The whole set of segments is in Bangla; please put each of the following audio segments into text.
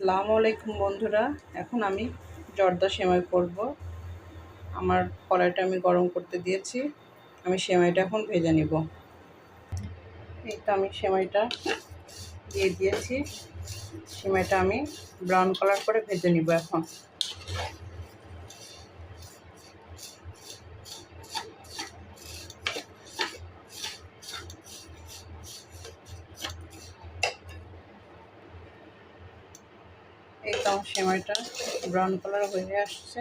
আসসালামু আলাইকুম বন্ধুরা। এখন আমি জর্দা সেমাই করব। আমার কড়াইটা আমি গরম করতে দিয়েছি। আমি সেমাইটা এখন ভেজে নিব। এই তো আমি সেমাইটা দিয়ে দিয়েছি। সেমাইটা আমি ব্রাউন কালার করে ভেজে নিব এখন। তো সেমাইটা ব্রাউন কালার হয়ে আসছে।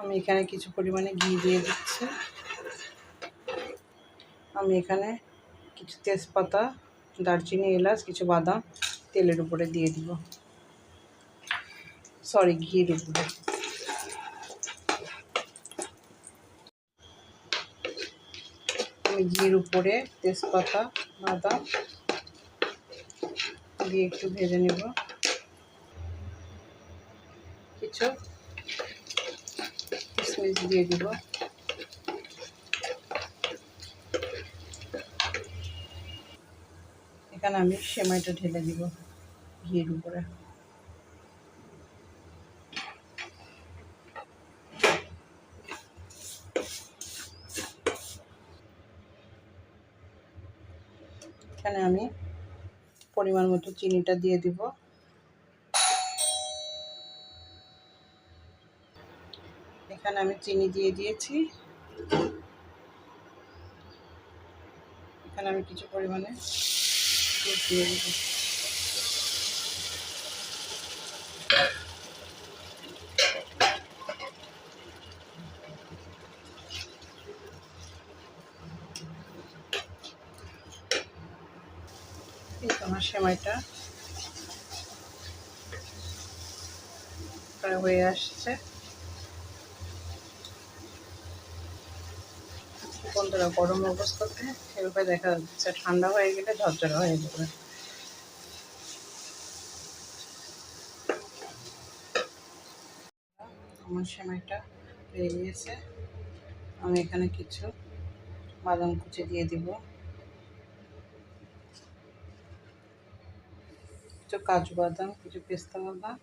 আমি এখানে কিছু পরিমাণে ঘি দিয়ে দিচ্ছি। আমি এখানে কিছু তেজপাতা, দারচিনি, এলাচ, কিছু বাদাম তেলের উপরে দিয়ে দিব। সরি উপরে আমি ঘির উপরে তেজপাতা বাদাম দিয়ে একটু ভেজে নেব। কিছু কিশমিশ দিয়ে দিব। এখানে আমি সেমাইটা ঢেলে দিব ঘির উপরে। এখানে আমি পরিমাণ মতো চিনিটা দিয়ে দিব। এখানে আমি চিনি দিয়ে দিয়েছি। এখানে আমি কিছু পরিমাণে দুধ দিয়ে দিব। এই আমার সেমাইটা। হয়ে আসছে। বন্ধুরা, গরম অবস্থাতে এভাবে দেখা যাচ্ছে, ঠান্ডা হয়ে গেলে ঝরঝরা হয়ে যাবে। আমার সেমাইটা হয়ে গিয়েছে। আমি এখানে কিছু বাদাম কুচি দিয়ে দিব। কিছু কাজু বাদাম কিছু পেস্তা বাদাম।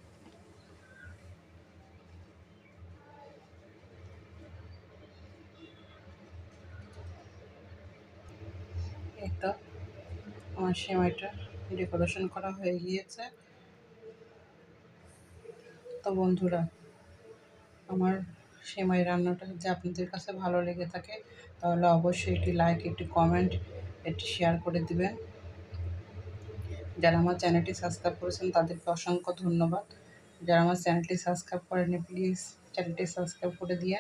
তো, আমার সেমাইটা ডেকোরেশন করা হয়ে গিয়েছে। তো বন্ধুরা, আমার সেমাই রান্নাটা যদি আপনাদের কাছে ভালো লেগে থাকে, তাহলে অবশ্যই একটি লাইক একটি কমেন্ট একটি শেয়ার করে দিবেন। যারা আমার চ্যানেলটি সাবস্ক্রাইব করেছেন, তাদেরকে অসংখ্য ধন্যবাদ। যারা আমার চ্যানেলটি সাবস্ক্রাইব করেনি প্লিজ চ্যানেলটি সাবস্ক্রাইব করে দিয়ে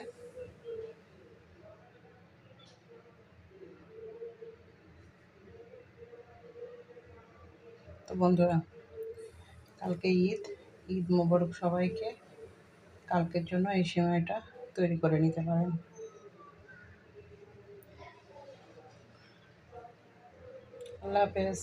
তো বন্ধুরা, কালকে ঈদ ঈদ মোবারক সবাইকে। কালকের জন্য এই সময়টা তৈরি করে নিতে পারেন। আল্লাহ হাফেজ।